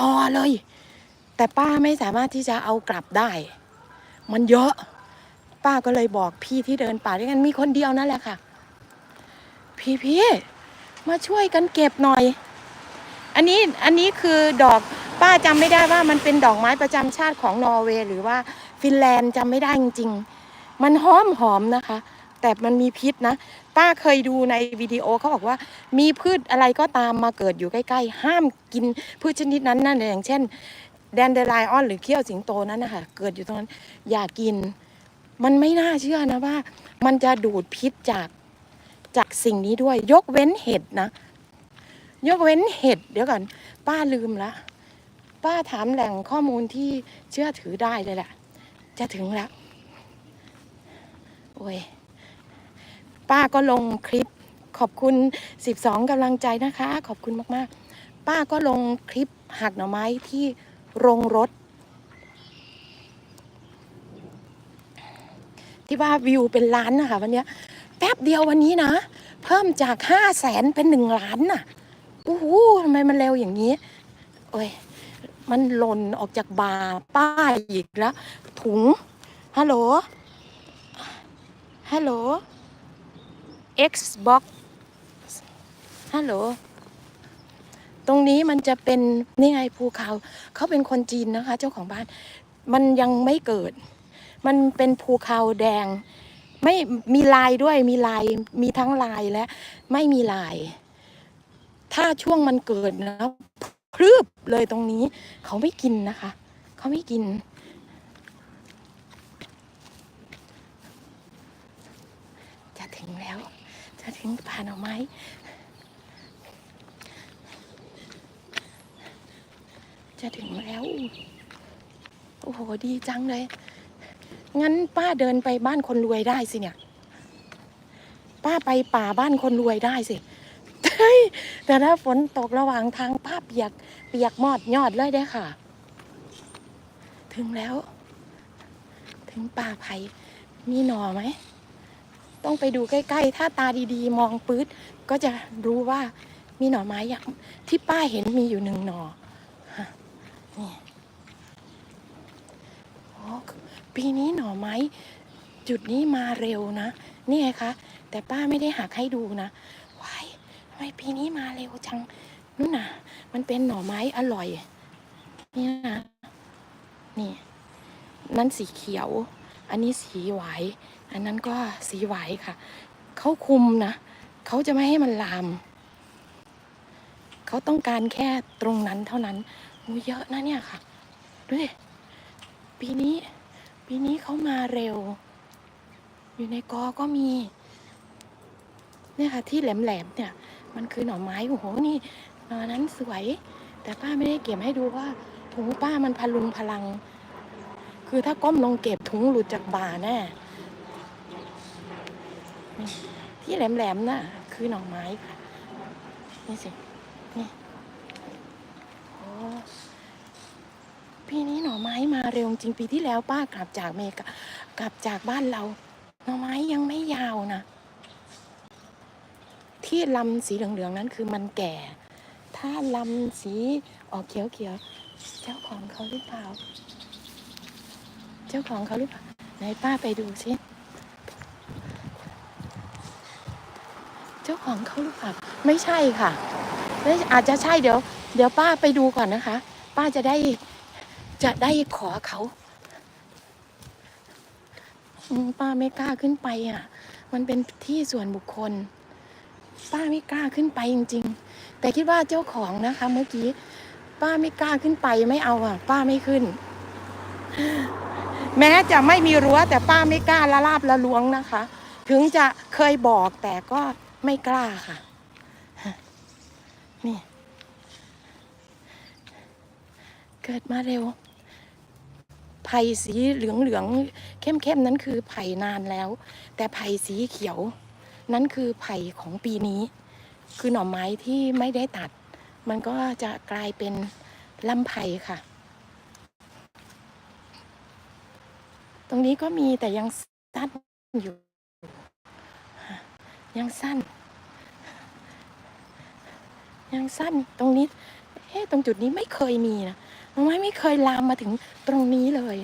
ต่อเลย แต่ป้าไม่สามารถที่จะเอากลับได้ มันเยอะ ป้าก็เลยบอกพี่ที่เดินป่าด้วยกันมีคนเดียวนั่นแหละค่ะ พี่พี่มาช่วยกันเก็บหน่อย อันนี้อันนี้คือดอกป้าจำไม่ได้ว่ามันเป็นดอกไม้ประจำชาติของนอร์เวย์หรือว่าฟินแลนด์จำไม่ได้จริงๆ มันหอมหอมนะคะ แต่มันมีพิษนะ ป้าเคยดูในวิดีโอเขาบอกว่า มีพืชอะไรก็ตามมาเกิดอยู่ใกล้ๆ ห้ามกินพืชชนิดนั้นนั่นอย่างเช่น แดนเดรายออนหรือเขี้ยวสิงโตนั้นนะคะเกิดอยู่ตรงนั้น อย่ากิน มันไม่น่าเชื่อนะว่า มันจะดูดพิษจากจากสิ่งนี้ด้วย ยกเว้นเห็ดนะ ยกเว้นเห็ดเดี๋ยวก่อน ป้าลืมละป้าถามแหล่งข้อมูลที่เชื่อถือได้เลยแหละ จะถึงแล้ว โอ้ย ป้าก็ลงคลิปขอบคุณ 12กำลังใจนะคะ ขอบคุณมากๆ ป้าก็ลงคลิปหักหน่อไม้ที่โรงรถ ที่ว่าวิวเป็นล้านนะคะวันนี้แป๊บเดียววันนี้นะ เพิ่มจากห้าแสนเป็นหนึ่งล้านน่ะโอ้โหทำไมมันเร็วอย่างนี้ โอ้ยมันหล่นออกจากบาป้าอีกแล้ว ถุงฮัลโหลฮัลโหล Xbox ฮัลโหล ตรงนี้มันจะเป็นนี่ไงภูเขา เขาเป็นคนจีนนะคะ เจ้าของบ้าน มันยังไม่เกิด มันเป็นภูเขาแดง ไม่มีลายด้วย มีลาย มีทั้งลายและ ไม่มีลาย ถ้าช่วงมันเกิดนะพรึบเลยตรงนี้ เขาไม่กินนะคะ เขาไม่กินจะถึงแล้ว จะถึงป่าหน่อไม้จะถึงแล้ว โอ้โห ดีจังเลย งั้นป้าเดินไปบ้านคนรวยได้สิเนี่ย ป้าไปป่าบ้านคนรวยได้สิ แต่ถ้าฝนตกระหว่างทางป้าเปียก เปียกมอดยอดเลยได้ค่ะ ถึงแล้ว ถึงป่าไผ่มีหน่อไหม ต้องไปดูใกล้ ๆ ถ้าตาดีๆ มองปื๊ดก็จะรู้ว่ามีหน่อไม้อย่างที่ป้าเห็นมีอยู่หนึ่งหน่อนี่โอ้ปีนี้หน่อไม้ จุดนี้มาเร็วนะ นี่ไงคะ แต่ป้าไม่ได้หักให้ดูนะว้ายทำไมปีนี้มาเร็วจังนู่นน่ะ มันเป็นหน่อไม้อร่อยนี่นะนี่นั่นสีเขียว อันนี้สีไหวอันนั้นก็สีไหวค่ะ เขาคุมนะ เขาจะไม่ให้มันลาม เขาต้องการแค่ตรงนั้นเท่านั้นโอ้เยอะนะเนี่ยค่ะดูดิปีนี้ ปีนี้เขามาเร็ว อยู่ในกอก็มี เนี่ยค่ะ ที่แหลมๆเนี่ย มันคือหน่อไม้โอ้โหนี่หน่อนั้นสวย แต่ป้าไม่ได้เก็บให้ดูว่าถุงป้ามันพลุงพลัง คือถ้าก้มลงเก็บถุงหลุดจากบ่าแน่ที่แหลมๆน่ะ คือหน่อไม้ค่ะ นี่สิ นี่โอ้ปีนี้หน่อไม้มาเร็วจริงปีที่แล้วป้ากลับจากเมกากลับจากบ้านเรา หน่อไม้ยังไม่ยาวนะ ที่ลำสีเหลืองๆนั้นคือมันแก่ ถ้าลำสีออกเขียวๆเจ้าของเขาหรือเปล่า เจ้าของเขาหรือเปล่าไหนป้าไปดูสิเจ้าของเขาหรือเปล่าไม่ใช่ค่ะไม่อาจจะใช่เดี๋ยว เดี๋ยวป้าไปดูก่อนนะคะ ป้าจะได้จะได้ขอเขาป้าไม่กล้าขึ้นไปอะ มันเป็นที่ส่วนบุคคล ป้าไม่กล้าขึ้นไปจริง ๆ แต่คิดว่าเจ้าของนะคะ เมื่อกี้ ป้าไม่กล้าขึ้นไปไม่เอาอะ ป้าไม่ขึ้น แม้จะไม่มีรั้วแต่ป้าไม่กล้าละลาบละล้วงนะคะ ถึงจะเคยบอกแต่ก็ไม่กล้าค่ะ นี่ เกิดมาเร็ว ไผ่สีเหลืองเหลืองๆเข้มๆนั้นคือไผ่นานแล้ว แต่ไผ่สีเขียว นั้นคือไผ่ของปีนี้ คือหน่อไม้ที่ไม่ได้ตัด มันก็จะกลายเป็นลำไผ่ค่ะ ตรงนี้ก็มีแต่ยังสั้นอยู่ ยังสั้น ยังสั้นตรงนี้เฮ้ตรงจุดนี้ไม่เคยมีนะน้องไม้ไม่เคยลามมาถึงตรงนี้เลย